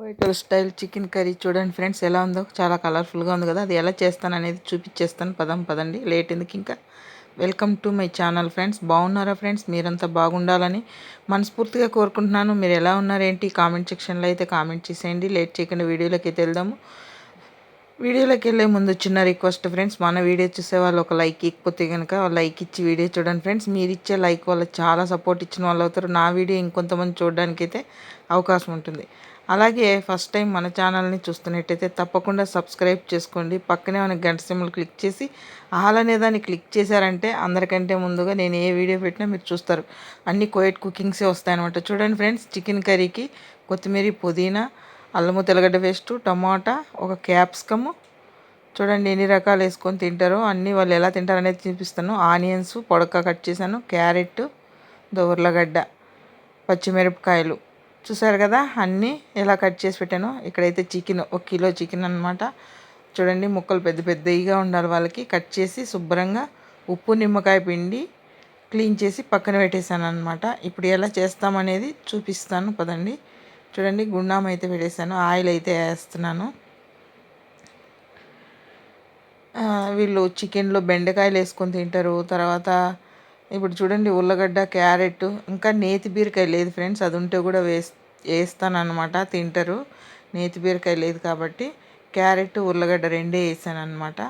White style chicken curry చూడండి friends ఎలా ఉందో. చాలా కలర్ఫుల్గా ఉంది కదా. అది ఎలా చేస్తాను అనేది చూపించేస్తాను పదం పదండి. లేట్ ఎందుకు ఇంకా? Welcome to my channel friends బాగున్నారా ఫ్రెండ్స్ మీరంతా బాగుండాలని మనస్ఫూర్తిగా కోరుకుంటున్నాను. మీరు ఎలా ఉన్నారేంటి కామెంట్ సెక్షన్లో అయితే కామెంట్ చేసేయండి. లేట్ చేయకుండా వీడియోలోకి అయితే వెళ్దాము. వీడియోలోకి వెళ్ళే ముందు చిన్న రిక్వెస్ట్ ఫ్రెండ్స్ మన వీడియో చూసే వాళ్ళు ఒక లైక్ ఇకపోతే కనుక లైక్ ఇచ్చి వీడియో చూడండి ఫ్రెండ్స్ మీరు ఇచ్చే లైక్ వల్ల చాలా సపోర్ట్ ఇచ్చిన వాళ్ళు అవుతారు. నా వీడియో ఇంకొంతమంది చూడడానికి అయితే అవకాశం ఉంటుంది. అలాగే ఫస్ట్ టైం మన ఛానల్ని చూస్తున్నట్టయితే తప్పకుండా సబ్స్క్రైబ్ చేసుకోండి. పక్కనే మన గంట సింబల్ క్లిక్ చేసి ఆల్ అనే దాన్ని క్లిక్ చేశారంటే అందరికంటే ముందుగా నేను ఏ వీడియో పెట్టినా మీరు చూస్తారు. అన్ని కోయట్ కుకింగ్సే వస్తాయన్నమాట. చూడండి ఫ్రెండ్స్ చికెన్ కర్రీకి కొత్తిమీర పుదీనా అల్లము తెల్లగడ్డ పేస్టు టమాటా ఒక క్యాప్సికము. చూడండి ఎన్ని రకాలు వేసుకొని తింటారో అన్నీ వాళ్ళు ఎలా తింటారు అనేది చూపిస్తాను. ఆనియన్స్ పొడక కట్ చేశాను క్యారెట్ దోర్లగడ్డ పచ్చిమిరపకాయలు. చూసారు కదా అన్నీ ఎలా కట్ చేసి పెట్టాను. ఇక్కడైతే చికెన్ ఒక కిలో చికెన్ అనమాట చూడండి ముక్కలు పెద్ద పెద్దవిగా ఉండాలి వాళ్ళకి. కట్ చేసి శుభ్రంగా ఉప్పు నిమ్మకాయ పిండి క్లీన్ చేసి పక్కన పెట్టేశాను అనమాట ఇప్పుడు ఎలా చేస్తామనేది చూపిస్తాను పదండి. చూడండి గుండాం అయితే పెట్టేశాను ఆయిల్ అయితే వేస్తున్నాను. వీళ్ళు చికెన్లో బెండకాయలు వేసుకొని తింటారు. తర్వాత ఇప్పుడు చూడండి ఉల్లగడ్డ క్యారెట్ ఇంకా నేతి బీరకాయ లేదు ఫ్రెండ్స్. అది ఉంటే కూడా వేస్ వేస్తాను అనమాట తింటారు. నేతి బీరకాయ లేదు కాబట్టి క్యారెట్ ఉల్లగడ్డ రెండే వేసాను అనమాట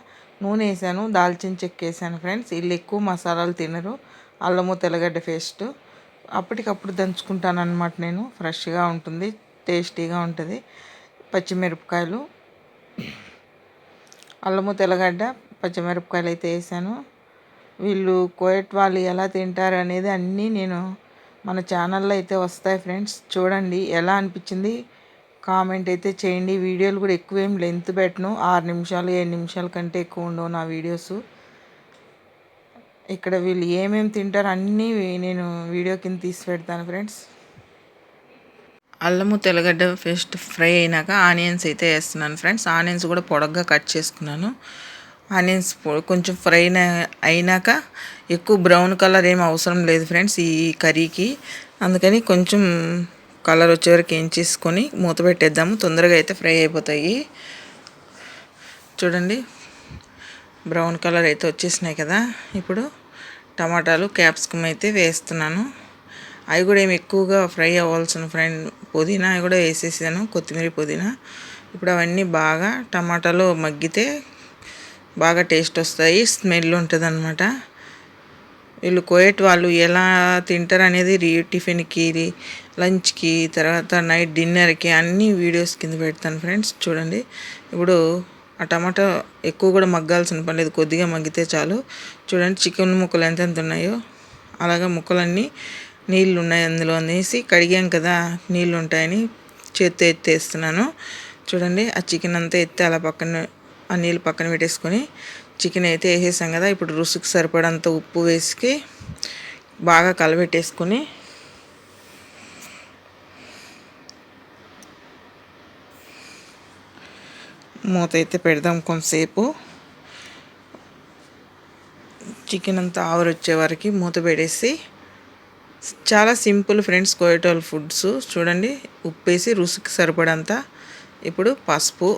నూనె వేసాను దాల్చిన చెక్క వేసాను ఫ్రెండ్స్. వీళ్ళు ఎక్కువ మసాలాలు తినరు. అల్లము తెల్లగడ్డ పేస్ట్. అప్పటికప్పుడు దంచుకుంటాను అనమాట నేను. ఫ్రెష్గా ఉంటుంది టేస్టీగా ఉంటుంది. పచ్చిమిరపకాయలు. అల్లము తెల్లగడ్డ పచ్చిమిరపకాయలు అయితే వేసాను. వీళ్ళు కోయట్ వాళ్ళు ఎలా తింటారు అనేది అన్నీ నేను మన ఛానల్లో అయితే వస్తాయి ఫ్రెండ్స్. చూడండి ఎలా అనిపించింది. కామెంట్ అయితే చేయండి. వీడియోలు కూడా ఎక్కువ ఏం లెంత్ పెట్టను. ఆరు నిమిషాలు ఏడు నిమిషాల కంటే ఎక్కువ ఉండవు నా వీడియోస్. ఇక్కడ వీళ్ళు ఏమేమి తింటారు అన్నీ నేను వీడియో కింద తీసి పెడతాను ఫ్రెండ్స్. అల్లము తెల్లగడ్డ ఫస్ట్ ఫ్రై అయినాక ఆనియన్స్ అయితే వేస్తున్నాను ఫ్రెండ్స్. ఆనియన్స్ కూడా పొడగ్గా కట్ చేసుకున్నాను. ఆనియన్స్ కొంచెం ఫ్రై అయినాక ఎక్కువ బ్రౌన్ కలర్ ఏం అవసరం లేదు ఫ్రెండ్స్ ఈ కర్రీకి. అందుకని కొంచెం కలర్ వచ్చే వరకు ఏం చేసుకొని మూత పెట్టేద్దాము. తొందరగా అయితే ఫ్రై అయిపోతాయి. చూడండి. బ్రౌన్ కలర్ అయితే వచ్చేసినాయి కదా. ఇప్పుడు టమాటాలు క్యాప్సికమ్ అయితే వేస్తున్నాను. అవి కూడా ఏమి ఎక్కువగా ఫ్రై అవ్వాల్సిన ఫ్రెండ్ పుదీనా అవి కూడా వేసేసాను. కొత్తిమీర పుదీనా. ఇప్పుడు అవన్నీ బాగా టమాటాలో మగ్గితే బాగా టేస్ట్ వస్తాయి స్మెల్ ఉంటుంది అనమాట వీళ్ళు కోయట్ వాళ్ళు ఎలా తింటారు అనేది రీ టిఫిన్కి లంచ్కి తర్వాత నైట్ డిన్నర్కి అన్ని వీడియోస్ కింద పెడతాను ఫ్రెండ్స్ చూడండి. ఇప్పుడు ఆ టమాటా ఎక్కువ కూడా మగ్గాల్సిన పని లేదు కొద్దిగా మగ్గితే చాలు. చూడండి చికెన్ ముక్కలు ఎంత ఎంత ఉన్నాయో. అలాగా ముక్కలన్నీ నీళ్ళు ఉన్నాయి అందులో అనేసి కడిగాం కదా నీళ్ళు ఉంటాయని చేత్తో ఎత్తేస్తున్నాను. చూడండి ఆ చికెన్ అంతా ఎత్తి అలా పక్కన ఆ నీళ్ళు పక్కన పెట్టేసుకొని చికెన్ అయితే వేసేసాం కదా. ఇప్పుడు రుసుకు సరిపడంత ఉప్పు వేసి బాగా కలబెట్టేసుకొని మూత అయితే పెడదాం కొంతసేపు. చికెన్ అంతా ఆవరు వచ్చే వరకు మూత పెడేసి చాలా సింపుల్ ఫ్రెండ్స్ కోయటోల్ ఫుడ్స్ చూడండి. ఉప్పు వేసి సరిపడంత ఇప్పుడు పసుపు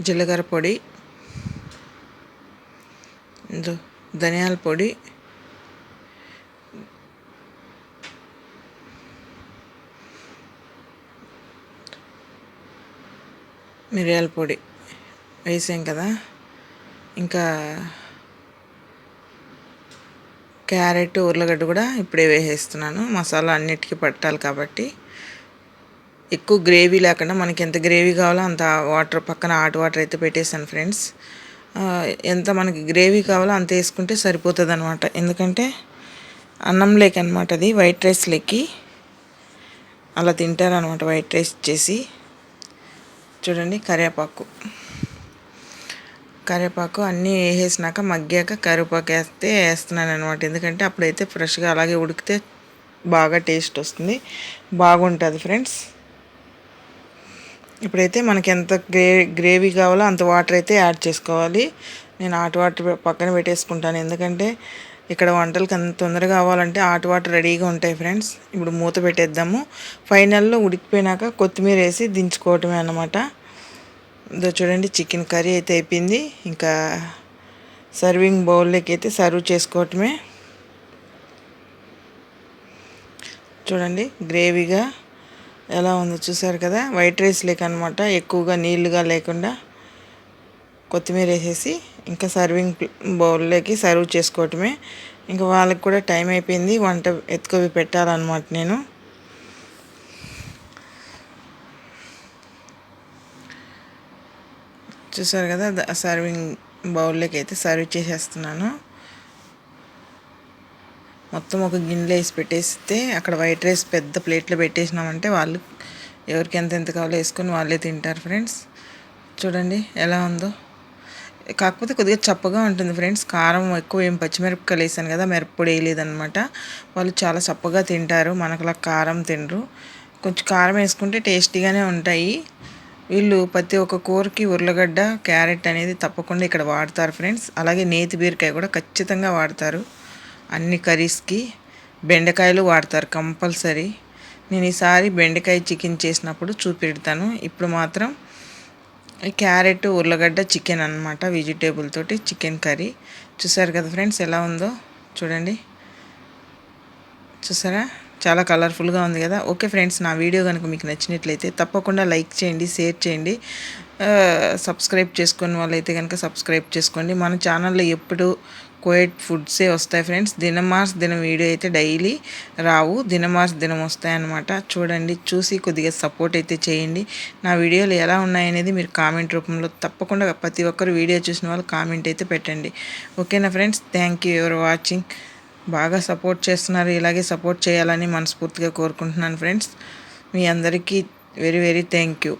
జీలకర్ర పొడి ధనియాల పొడి మిరియాల పొడి వేసాం కదా. ఇంకా క్యారెట్ ఉర్లగడ్డ కూడా ఇప్పుడే వేసేస్తున్నాను. మసాలా అన్నిటికీ పట్టాలి కాబట్టి ఎక్కువ గ్రేవీ లేకుండా మనకి ఎంత గ్రేవీ కావాలో అంత వాటర్ పక్కన హాట్ వాటర్ అయితే పెట్టేశాను ఫ్రెండ్స్. ఎంత మనకి గ్రేవీ కావాలో అంత వేసుకుంటే సరిపోతుంది అనమాట ఎందుకంటే అన్నం లేక అనమాట అది వైట్ రైస్ లెక్కి. అలా తింటారనమాట వైట్ రైస్ చేసి. చూడండి కరివేపాకు. కరివేపాకు అన్నీ వేసేసినాక మగ్గాక కరివేపాకు వేస్తే వేస్తున్నాను అనమాట ఎందుకంటే అప్పుడైతే ఫ్రెష్గా అలాగే ఉడికితే బాగా టేస్ట్ వస్తుంది. బాగుంటుంది ఫ్రెండ్స్. ఇప్పుడైతే మనకి ఎంత గ్రే గ్రేవీ కావాలో అంత వాటర్ అయితే యాడ్ చేసుకోవాలి. నేను హాట్ వాటర్ పక్కన పెట్టేసుకుంటాను. ఎందుకంటే ఇక్కడ వంటలకి అంత తొందరగా కావాలంటే హాట్ వాటర్ రెడీగా ఉంటాయి ఫ్రెండ్స్. ఇప్పుడు మూత పెట్టేద్దాము. ఫైనల్లో ఉడికిపోయినాక కొత్తిమీర వేసి దించుకోవటమే అన్నమాట. ఇదో చూడండి చికెన్ కర్రీ అయితే అయిపోయింది. ఇంకా సర్వింగ్ బౌల్లోకి అయితే సర్వ్ చేసుకోవటమే. చూడండి గ్రేవీగా ఎలా ఉందో చూసారు కదా? వైట్ రైస్ లేక అనమాట ఎక్కువగా నీళ్ళుగా లేకుండా కొత్తిమీర వేసేసి ఇంకా సర్వింగ్ బౌల్లోకి సర్వ్ చేసుకోవటమే. ఇంకా వాళ్ళకి కూడా టైం అయిపోయింది. వంట ఎత్తుకోవి పెట్టాలన్నమాట నేను. చూసారు కదా? సర్వింగ్ బౌల్లోకి అయితే సర్వ్ చేసేస్తున్నాను. మొత్తం ఒక గిన్నెలో వేసి పెట్టేస్తే అక్కడ వైట్ రైస్ పెద్ద ప్లేట్లో పెట్టేసినామంటే వాళ్ళు ఎవరికి ఎంత ఎంత కావాలో వేసుకొని వాళ్ళే తింటారు ఫ్రెండ్స్. చూడండి ఎలా ఉందో. కాకపోతే కొద్దిగా చప్పగా ఉంటుంది ఫ్రెండ్స్. కారం ఎక్కువ ఏం పచ్చిమిరపకాయలు వేసాను కదా మిరప్పొడి వేయలేదనమాట వాళ్ళు చాలా చప్పగా తింటారు మనకులా కారం తినరు. కొంచెం కారం వేసుకుంటే టేస్టీగానే ఉంటాయి. వీళ్ళు ప్రతి ఒక్క కూరకి ఉర్లగడ్డ క్యారెట్ అనేది తప్పకుండా ఇక్కడ వాడతారు ఫ్రెండ్స్. అలాగే నేతి బీరకాయ కూడా ఖచ్చితంగా వాడతారు. అన్ని కర్రీస్కి బెండకాయలు వాడతారు కంపల్సరీ. నేను ఈసారి బెండకాయ చికెన్ చేసినప్పుడు చూపెడతాను. ఇప్పుడు మాత్రం క్యారెట్ ఉర్లగడ్డ చికెన్ అనమాట వెజిటేబుల్ తోటి చికెన్ కర్రీ. చూసారు కదా ఫ్రెండ్స్ ఎలా ఉందో? చూడండి. చూసారా? చాలా కలర్ఫుల్గా ఉంది కదా. ఓకే ఫ్రెండ్స్ నా వీడియో కనుక మీకు నచ్చినట్లయితే తప్పకుండా లైక్ చేయండి షేర్ చేయండి. సబ్స్క్రైబ్ చేసుకున్న వాళ్ళైతే కనుక సబ్స్క్రైబ్ చేసుకోండి. మన ఛానల్లో ఎప్పుడు కోయట్ ఫుడ్సే వస్తాయి ఫ్రెండ్స్. దినమార్స్ దినం వీడియో అయితే డైలీ రావు. దినమార్స్ దినం వస్తాయన్నమాట. చూడండి చూసి కొద్దిగా సపోర్ట్ అయితే చేయండి. నా వీడియోలు ఎలా ఉన్నాయనేది మీరు కామెంట్ రూపంలో తప్పకుండా ప్రతి ఒక్కరు వీడియో చూసిన వాళ్ళు కామెంట్ అయితే పెట్టండి. ఓకేనా friends? Thank you ever watching. బాగా సపోర్ట్ చేస్తున్నారు. ఇలాగే సపోర్ట్ చేయాలని మనస్ఫూర్తిగా కోరుకుంటున్నాను ఫ్రెండ్స్. మీ అందరికీ వెరీ వెరీ థ్యాంక్ యూ.